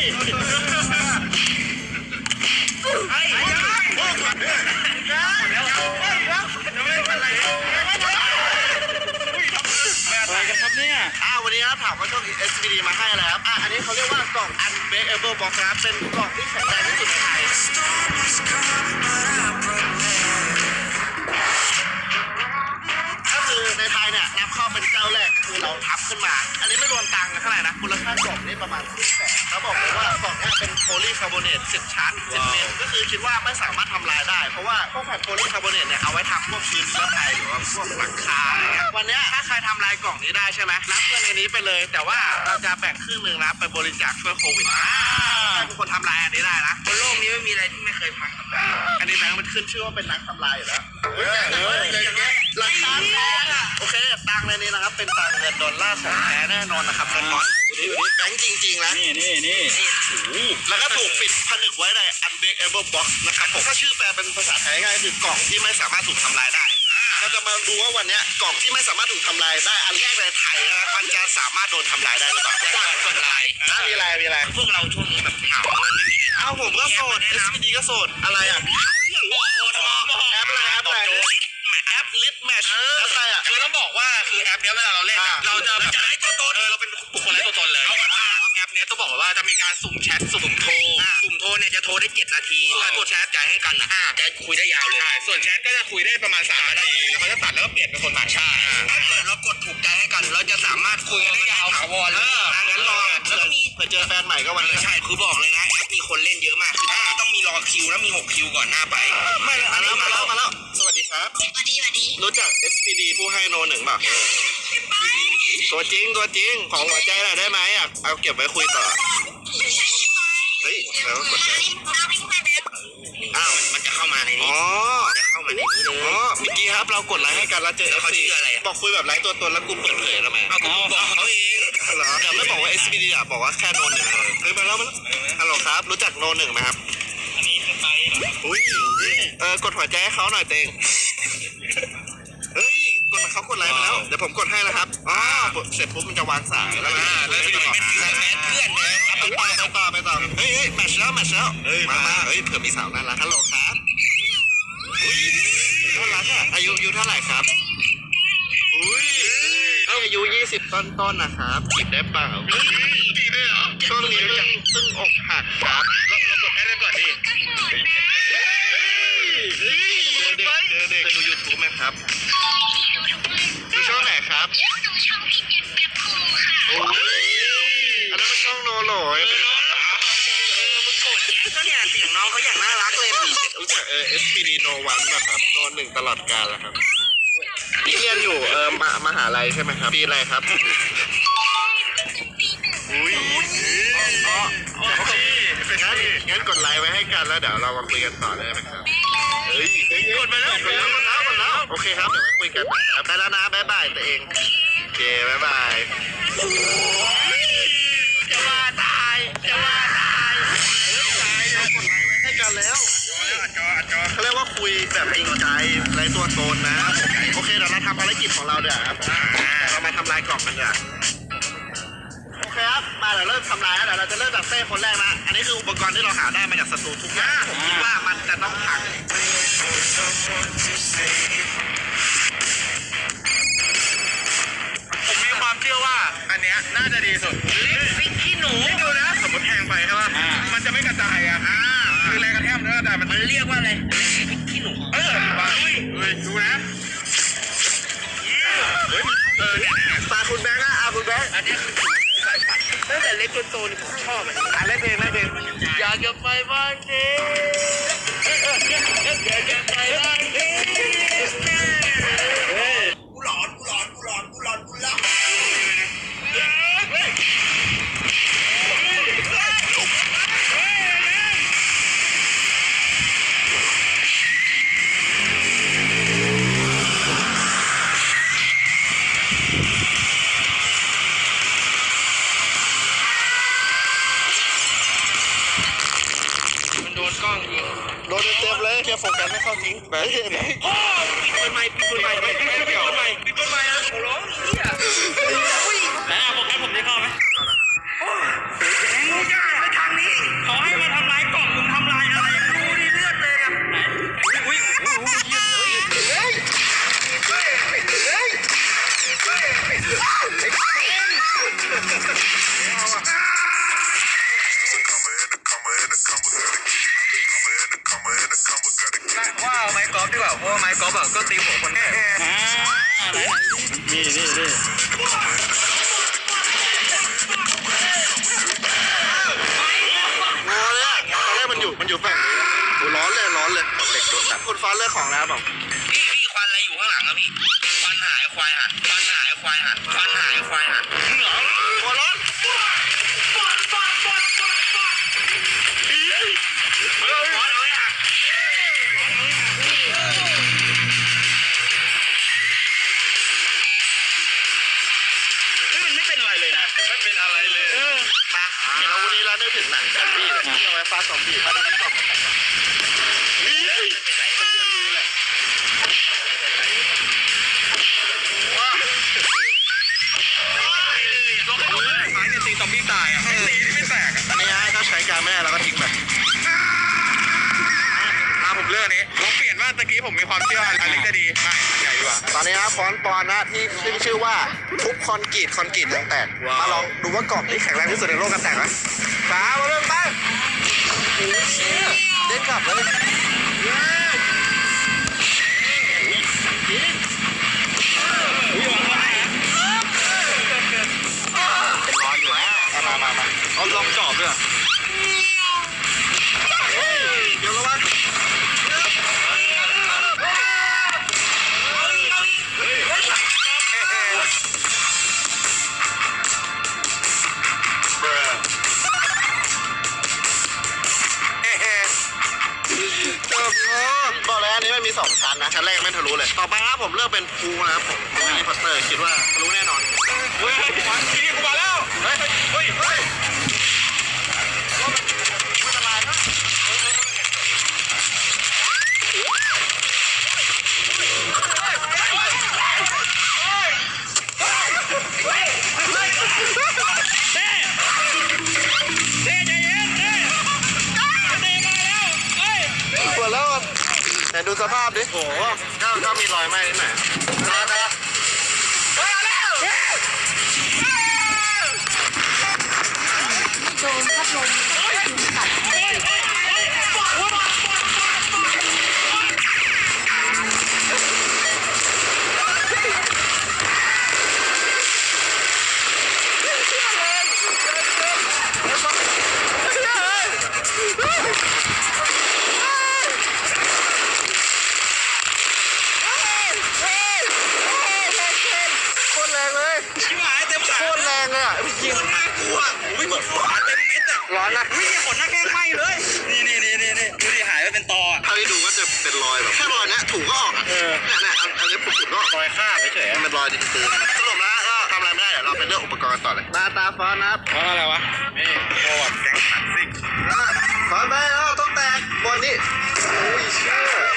ยไอ้ยัยโอ้ยหักเลยแล้วแล้วจะไม่เป็นไรอะไรกันครับเนี่ยอ่าวันนี้ครับถามว่าช่อง SPD มาให้อะไรครับอ่าอันนี้เขาเรียกว่ากล่อง Unbreakable Box ครับเป็นกล่องที่แข็งแรงที่สุดในไทยก็คือในไทยเนี่ยนำเข้าเป็นเจ้าแรกก็คือเราทับขึ้นมา เท่าไหร่นะมูลค่ากล่องนี่ประมาณครึ่งแสนแล้วบอกเลยว่ากล่องเนี้เป็นโพลีคาร์บอเนต10ชั้น10เมตรก็คือคิดว่าไม่สามารถทำลายได้ เพราะว่าพวกแผ่นโพลีคาร์บอเนตเนี่ยเอาไว้ทำพวกพื้นเชื้อไฟหรือว่าพวกหลังคาอะไรเงี้ยวันเนี้ยถ้าใครทำลายกล่องนี้ได้ใช่ไหมรับเงินในนี้ไปเลย แต่ว่าเราจะแบ่งครึ่งหนึ่งนะไปบริจาคช่วยโควิดถ้าทุกคนทำลายอันนี้ได้นะบนโลกนี้ไม่มีอะไรที่ไม่เคยพังกับได้อันนี้แบงค์มันขึ้นชื่อว่าเป็นนักทำลายอยู่แล้วราคาแพงอะโอเค ตังค์ในนี้นะครับ เป็นตังค์เงินดอลลาร์ของแท้แน่นอนนะครับเงินบอลแบงค์จริงๆนะ นี่นี่นี่แล้วก็ถูกปิดผนึกไว้ใน unbreakable box นะครับผมก็ชื่อแปลเป็นภาษาไทยง่ายๆคือกล่องที่ไม่สามารถถูกทำลายได้ เราจะมาดูว่าวันเนี้ยกล่องที่ไม่สามารถถูกทำลายได้ อันแรกในไทยนะมันจะสามารถโดนทำลายได้หรือเปล่าก่อนคนลายนะมีอะไรมีอะไรพวกเราช่วงนี้แบบเหงาไม่มีอะไรเอ้าผมก็โสด SPD ก็โสดอะไรอะ ปเนี้ยเวลาเราเล่นอะเราจะจะไร้ตัวตนเออเราเป็นบุคคลไร้ตัวตนเลยแอปเนี้ยต้องบอกว่าจะมีการสุ่มแชทสุ่มโทรสุ่มโทรเนี่ยจะโทรได้7นาทีส่วนกดแชทจ่ายให้กันอะจะคุยได้ยาวเลยส่วนแชทก็จะคุยได้ประมาณ3นาทีแล้วเขาจะตัดแล้วก็เปลี่ยนเป็นคนต่างชาติถ้าเกิดเรากดถูกใจให้กัน เราจะสามารถคุยกันได้ยาวถาวรเลยงั้นรอแล้วก็มีเผื่อเจอแฟนใหม่ก็วันนี้ใช่คือบอกเลยนะแอปมีคนเล่นเยอะมากคือต้องมีรอคิวแล้วมี6คิวก่อนหน้าไปไม่มาแล้วมาแล้วมาแล้วสวัสดี ครับสวัสดีสวัสดีรู้จัก SPD ผู้ให้โนหนึ่งป่ะตัวจริงตัวจริงของหัวใจหน่อยได้ไหมอะเอาเก็บไว้คุยต่อใช่ไหมเฮ้ยแล้วกดนาเลยรินนารินไปแบบอ้าวมันจะเข้ามาในอ๋นี้อจะเข้ามาในนี้เลยอ๋อเมื่อกี้ครับเรากดไลค์ให้กันแล้วเจอแล้วเขา FC ชื่ออะไรอะบอกคุยแบบไลค์ตัวตนแล้วกูเปิดเผยทำไมเอากูบอกเขาเองเหรอเดี๋ยวไม่บอกว่า SPD อะบอกว่าแค่โนหนึ่งเฮ้ยมาแล้วมาแล้วฮัลโหลครับ รู้จักโนหนึ่งไหมครับ อันนี้เป็นไปอุ้ยเออกดหัวใจให้เขาหน่อยเตงเฮ้ยกดเขากดไลค์มาแล้วเดี๋ยวผมกดให้นะครับอ๋อเสร็จปุ๊บมันจะวางสายแล้วอ่าแล้วเป็นเป็นแฟนเพื่อนนะไปต่อไปต่อไปต่อเฮ้ยเฮ้ยแมทช์แล้วแมทช์แล้วเฮ้ยมามาเฮ้ยเผื่อมีสาวน่ารักฮัลโหลครับอุ้ยน่ารักอะอายุอายุเท่าไหร่ครับอุ้ยเอ้ยอายุ20ต้นต้นๆนะครับจีบได้เปล่าจีบได้เหรอช่วงนี้เพิ่งเพิ่งอกหักครับแล้ว แล้วกดให้ได้ก่อนดิเด็กเจอเด็กดูยูทูบไหมครับดูช่องไหนครับดูช่องพี่เจ็ดแกปูค่ะอันนั้นมันช่องโนโหลยเป็นโกรธแจ๊สก็เนี่ยเสียงน้องเขาอย่างน่ารักเลยรู้จักเออ SPD No One ป่ะครับโนหนึ่งตลอดกาลแล้วครับพี่เรียนอยู่เออมมหาลัยใช่ไหมครับปีอะไรครับปีหนึ่งอุ้ยอ๋อ งั้นงั้นกดไลค์ไว้ให้กันแล้วเดี๋ยวเรามาคุยกันต่อได้ไหมครับเฮ้ยเฮ้ยกดไปแล้วกดแล้วกดแล้วกดแล้วโอเคครับเดี๋ยวไว้คุยกันนะครับไปแล้วนะบ๊ายบายตัวเองโอเคบ๊ายบายจะว่าตายจะว่าตายตายเรากดไลค์ไว้ให้กันแล้วจอจอเขาเรียกว่าคุยแบบจริงใจไรตัวตนนะ โอเคเดี๋ยวเราทำภารกิจของเราเดี๋ยวาครับเรามาทำลายกล่องกันเดี๋ยวาโอเคครับมาเดี๋ยวเริ่มทำลายแล้วเดี๋ยวเราจะเริ่มจากเต้คนแรกนะ อันนี้คืออุปกรณ์ที่เราหาได้มาจากสตูทุกอย่างผมคิดว่ามันจะต้องพังผมมีความเชื่อว่าอันเนี้ยน่าจะดีสุดพริกขี้หนูดูนะสมมติแทงไปใช่ป่ะ มันจะไม่กระจายอะคือแรงกระแทกมันไม่กระจายมันเรียกว่าอะไรพริกขี้หนูเออมาอุ้ยดูนะเออเนี่ยตาคุณแบงค์อะอาคุณแบงค์อันเนี้ยคือสายพันธุ์ ตั้งแต่เล็กจนโตนี่ผมชอบอะอะเล่นเพลงเล่นเพลงอยากจะไปบ้านเธออยากจะไปบ้าน อนกรีตคอนกรีตวงแตกมาลองดูว่ากรอบนี้แข็งแรงที่สุดในโลกกันแตกไหมสามาเริ่มไปเด้งกลับเลย ผมเลิกเป็นครูนะครับผมไม่มีพัร์เตอร์คิดว่ารู้แน่นอนเฮ้ยพี่กูมาแล้วเฮ้ยเฮ้ยเฮ้ย รอยแบบแค่รอยเนี้ยถูกก็ออกเนี่ยเนี่ยอันนี้ผมถูกก็ออรอยข้าไม่เฉยมันเรอยดินปืนสรุปแล้วก็ทำอะไรไม่ได้เดี๋ยวเราไปเลือกอุปกรณ์ต่อเลยตาตาฟ้อนนะครับเพราอะไรวะนี่โคบรแก๊งขันซิ่ง อ่อนไปแล้วต้องแตกบอลนี่โอ้ยเชื่อ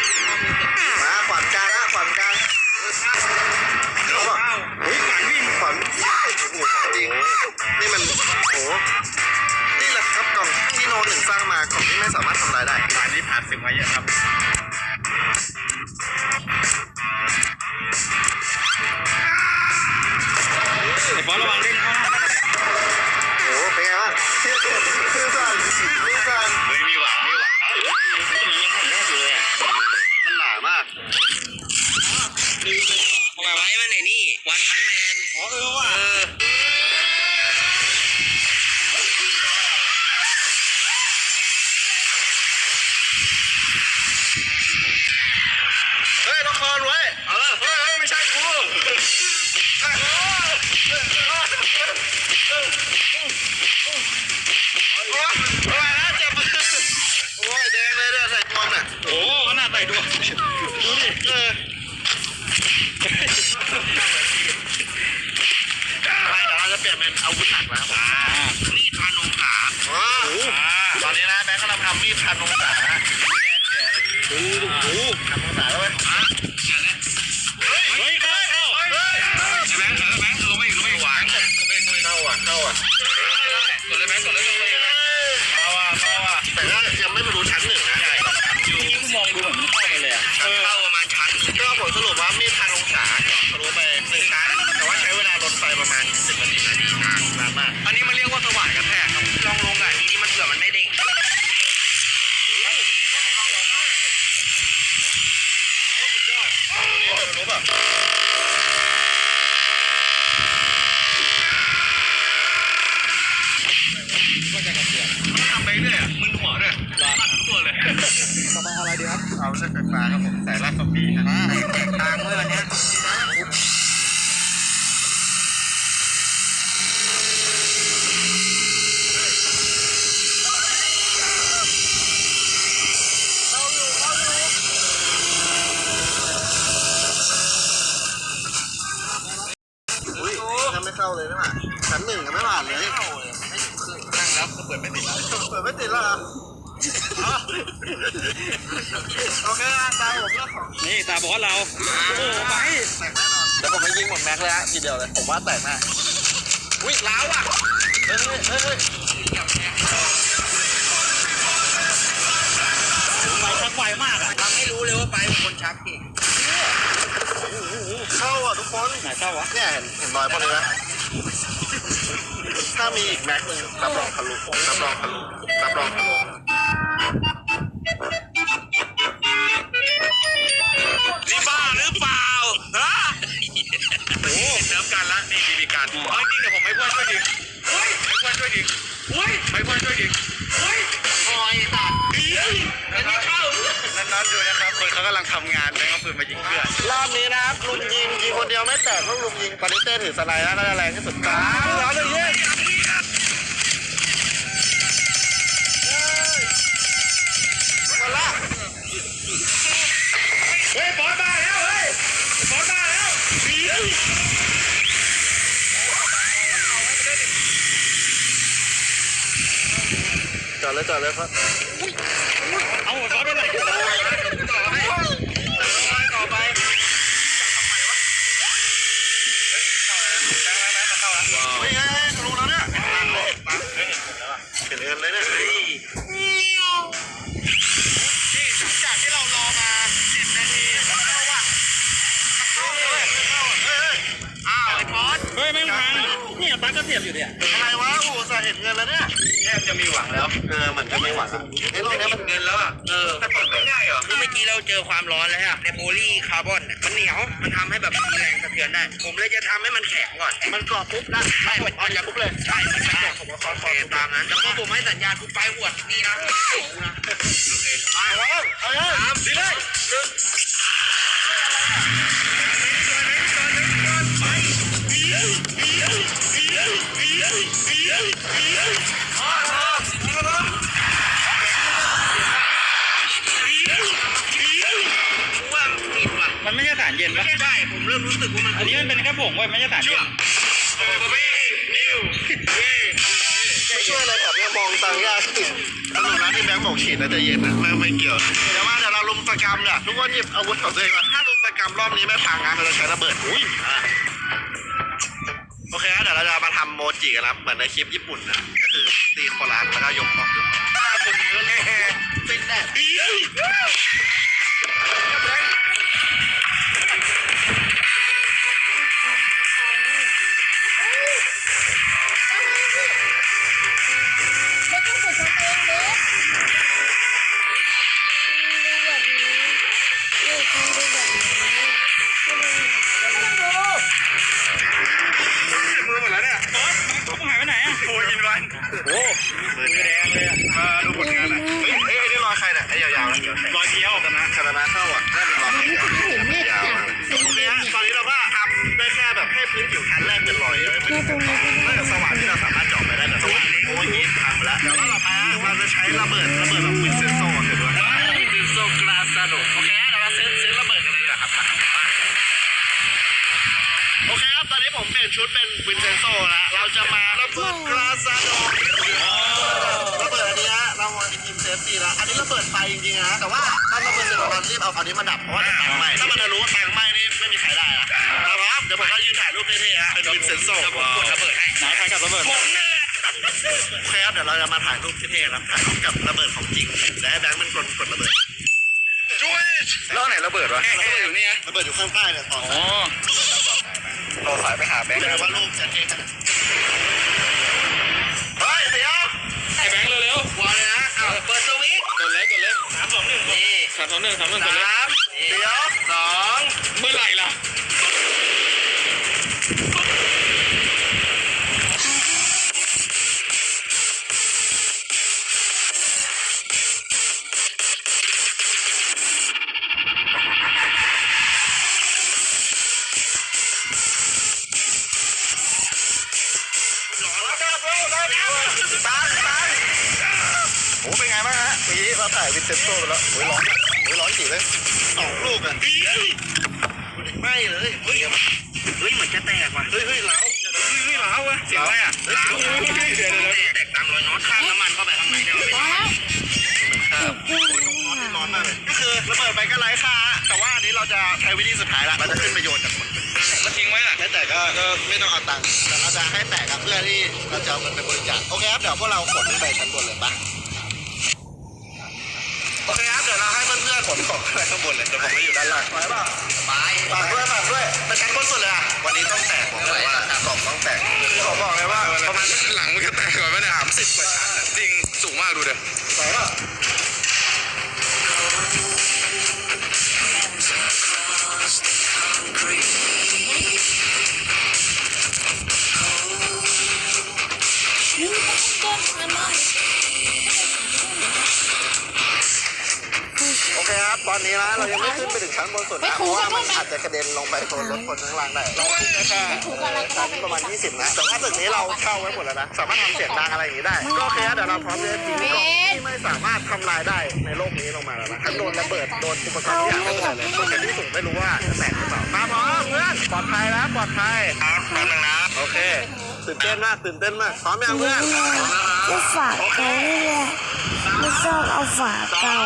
นี่ตาบอสเรา โอ้โหไปแตกแน่นอนเดี๋ยวผมไปยิงหมดแม็กเลยฮะทีเดียวเลย ผมว่าแตกแน่อุ้ยล้าวอะ เฮ้ยเฮ้ยเฮ้ยเฮ้ยไปชักไวมากอะทำให้รู้เลยว่าไปเป็นคนชักเก่งเข้าอะทุกคน ไหนเข้าวะเนี่ยเห็นเห็นรอยพวกนี้ไหมถ้ามีอีกแม็กหนึงรับรองทะลุรับรองทะลุรับรองทะลุ งคนเดียวกลุมยิงตอนนี้เต้ถือสไนด์น่าจะแรงที่สุดสามสองหนึ่งยิงหมดละเฮ้ยบอสมาแล้วเฮ้ยบอสมาแล้วจอดเลยจอดเลยครับ ผมเลยจะทำให้มันแข็งก่อน มันกรอบปุ๊บนะใช่มันจะปุ๊บเลย ใช่มันจะผมว่าคอนโอเคตามนั้น แล้วก็ผมให้สัญญาณทุกไปหวดนี่นะนะ สึกว่ามันอันนี้มันเป็นแค่ผงเว้ยไม่ใช่สารชั่เย็วนโอ้โหนิวเย้ไม่ช่วยอะไรแบบนี้มองตังยากสรุปแล้วที่แบงค์บอกฉีดแล้วจะเย็นนะไม่ไม่เกี่ยวเดี๋ยวว่าเดี๋ยวเราลุมตะกรรมเนี่ยทุกคนหยิบอาวุธของตัวเองมาถ้าลุมตะกรรมรอบนี้ไม่พังนะเราจะใช้ระเบิดอุ้ยอะโอเคนะเดี๋ยวเราจะมาทำโมจิกันนะเหมือนในคลิปญี่ปุ่นนะก็คือตีโคราชแล้วก็ยกของยกของป้าคนนี้ก็แน่เป็นแน่ไช้ระเบิดระเบิดแบบวินเซนโซ่เห็นด้วยวินโซกราซาโดโอเคฮะเดี๋ยวเราซื้อซื้อระเบิดกันเลยดีกว่าครับโอเคครับตอนนี้ผมเปลี่ยนชุดเป็นวินเซนโซแล้วเราจะมาระเบิดกราซาโดระเบิดอันนี้ฮะเรามาทีมเซฟตีแล้วอันนี้ระเบิดไฟจริงๆนะแต่ว่าตอนระเบิดเสร็จเรารีบเอาอันนี้มาดับเพราะว่าจะตังไหมถ้ามันทะลุตังไหมนี่ไม่มีใครได้นะเอาครับเดี๋ยวผมก็ยืนถ่ายรูปเท่ๆฮะเป็นวินเซนโซ่เดี๋ยวผมกดระเบิดให้ไหนใครกับระเบิดผมเนี่ย โอเคครับเดี๋ยวเราจะมาถ่ายรูปเท่ๆนะถ่ายรูปกับระเบิดของจริงและให้แบงค์เป็นคนกดระเบิดช่วยแล้วไหนระเบิดวะระเบิดอยู่นี่ไงระเบิดอยู่ข้างใต้เนี่ยต่ออ๋อต่อสายไปหาแบงค์แปลนะว่ารูปจะเท่ขนาดเฮ้ยเดี๋ยวไอ้แบงค์เร็ววอลเลยนะเอาเปิดสวิตช์ๆกดเลยกดเลยสามสองหนึ่งนี่สามสองหนึ่งสามสองหนึ่งกดเลย เอาตังค์แต่เราจะให้แตกครับเพื่อที่เราจะเอาเงินไปบริจาคโอเคครับเดี๋ยวพวกเราขนขึ้นไปชั้นบนเลยปะโอเคครับเดี๋ยวเราให้เพื่อนๆขนของขึ้นไปข้างบนเลยเดี๋ยวผมไปอยู่ด้านล่างไปป่ะไปฝากด้วยฝากด้วยไปชั้นบนสุดเลยอะวันนี้ต้องแตกผมบอกว่ากล่องต้องแตกขอบอกเลยว่าประมาณหลังมันจะแตกก่อนไหมเนี่ยสามสิบกว่าชั้นอะจริงสูงมากดูเด้อสองป่ะ อนนี้นะเรายังไม่ขึ้นไปถึงชั้นบนสุดนะเพราะว่ามันอาจจะกระเด็นลงไปโดนรถคนข้างล่างได้เราขึ้นได้แค่ถูกอะไรก็ชั้ได้นประมาณ 20 นะแต่ว่าตึกนี้เราเช่าไว้หมดแล้วนะสามารถทำเสียงดังอะไรอย่างนี้ได้ก็โอเคครับเดี๋ยวเราพร้อมจะทิ้งกล่องที่ไม่สามารถทำลายได้ในโลกนี้ลงมาแล้วนะทั้งโดนระเบิดโดนอุปกรณ์ที่อยากไม่เป็นไรเลยคนที่สูงไม่รู้ว่าจะแตกหรือเปล่ามาพร้อมเพื่อนปลอดภัยนะปลอดภัยครับแป๊บนึงนะโอเคตื่นเต้นมากตื่นเต้นมากพร้อมยังเพื่อนก็ฝากเก่านี่แหละไม่ชอบเอาฝาเก่า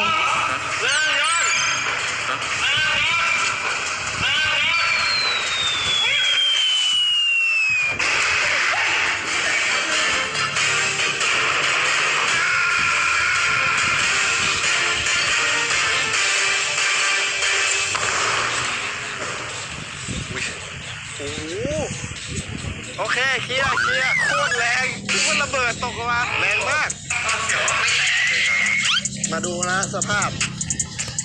สภาพ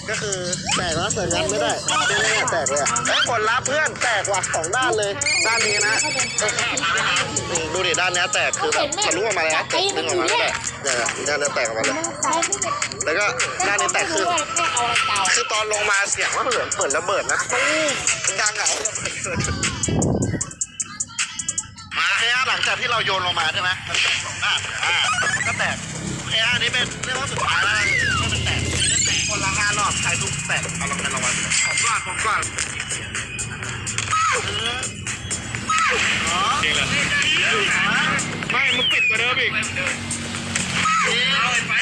ก็คือแตกแล้วเปิดยันไม่ได้ไม่ได้แตกเลยอะเอ้ยผลลัพธ์เพื่อนแตกว่ะสองด้านเลย ด้านนี้นะอืมดูดิด้านเนี้ยแตกคือแบบทะลุออกมาเลยนะดึงออกมาแล้วแหละเนี่ยด้านเนี้ยแตกออกมาเลยแล้วก็ด้านนี้แตกขึ้นไม่เอาอะไรเก่าคือตอนลงมาเสียงว่าเหมือนเปิดระเบิดนะตู้มดังอะมาแค่หลังจากที่เราโยนลงมาใช่ไหมมันแตกสองด้านอ่ามันก็แตกแค่อันนี้เป็นเรียกว่าสุดท้ายแล้วนะที่มันแตกมันจะแตก คนละห้ารอบใครทุกแตกเอาลงไปลงมาผมก่อนผมก่อนเอออ๋อจริงเลยไม่มึงปิดกว่าเดิมอีกเอาไป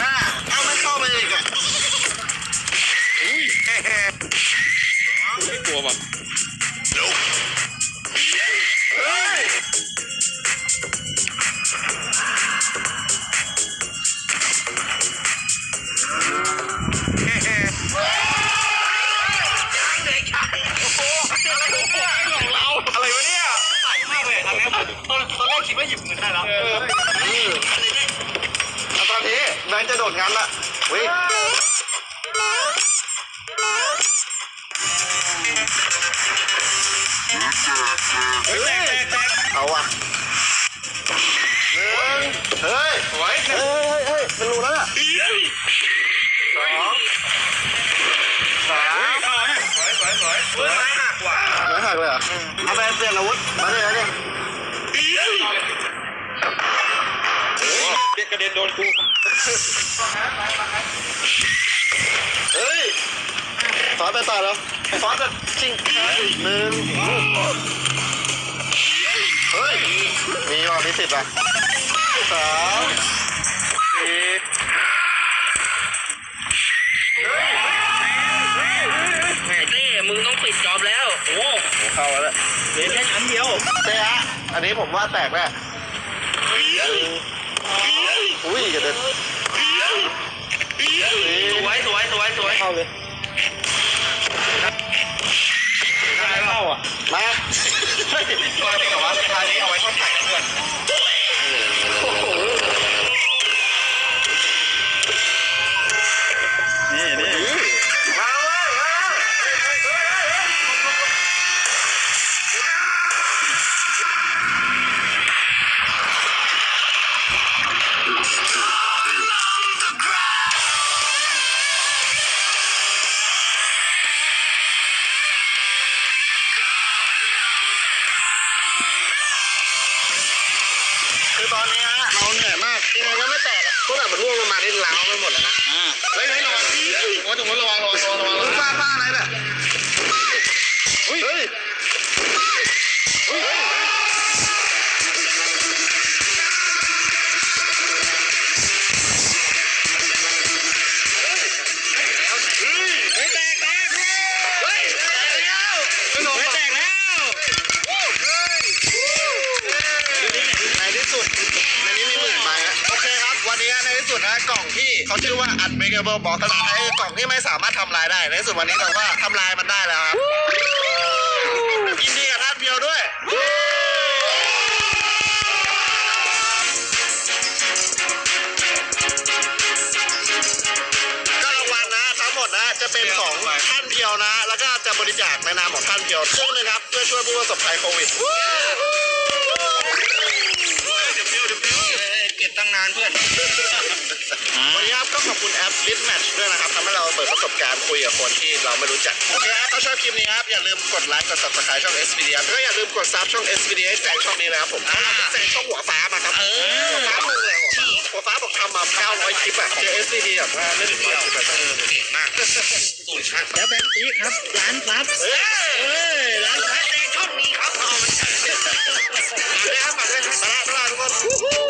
อ่าเอาไม่เข้าไปอีกอะอุ้ยแฮ่แฮ่ไม่กลัวป่ะเฮ้ย ตอนนี้แบงค์จะโดดงานละว้ยเฮ้ยแตกแตกแตกเอาว่ะหนึ่งเฮ้ยไว้เฮ้ยเฮ้ยเฮ้ยเป็นรูแล้วน่ะสองสามสวยสวยสวยเฮ้ยไม้หักว่ะไม่หักเลยเหรอเอาไปเปลี่ยนอาวุธมาเลยนะเนี่ย กระเด็นโดนกูเฮ้ยฟอสไปต่อแล้วฟอสจะชิงหนึ่งเฮ้ย มีว่ะมีสิบอะสามไอ้เต้มึงต้องปิดจอบแล้ว โอ้เข้าแล้วเหลือแค่ชั้นเดียวเจ๊ฮะอันนี้ผมว่าแตกแน่ อุ้ยกระเด็นสวยสวยสวยสวยเข้าเลยไม่เข้าอะมา unbreakable box ภาษาไทยคือกล่องที่ไม่สามารถทำลายได้ ในที่สุดวันนี้เราก็ทำลายมันได้แล้วครับยินดีกับท่านเพียวด้วย ก็รางวัลนะทั้งหมดนะจะเป็นของท่านเพียวนะ แล้วก็จะบริจาคในนามของท่านเพียวครึ่งหนึงครับเพื่อช่วยผู้ประสบภัยโควิด เก็บตั้งนานเพื่อน วันนี้ครับก็ขอบคุณแอป Lip Match ด้วยนะครับทำให้เราเปิดประสบการณ์คุยกับคนที่เราไม่รู้จักโอเคครับถ้าชอบคลิปนี้ครับอย่าลืมกดไลค์กด subscribe ช่อง SPD ครับแล้วก็อย่าลืมกดซับช่อง SPD ให้แซงช่องนี้นะครับผมเพราะเราจะแซงช่องหัวฟ้ามาครับหัวฟ้าลงเลยหัวฟ้าบอกทำมา900คลิปอะเจอ SPD แบบว่าไม่ถึงร้อยคลิปอะเออเก่งมากสูตรช่างแล้วแบงค์อีครับร้านครับเฮ้ยเฮ้ยร้านแซงช่องนี้ครับเอามันมาด้วยครับมาด้วยครับมาละมาละทุกคน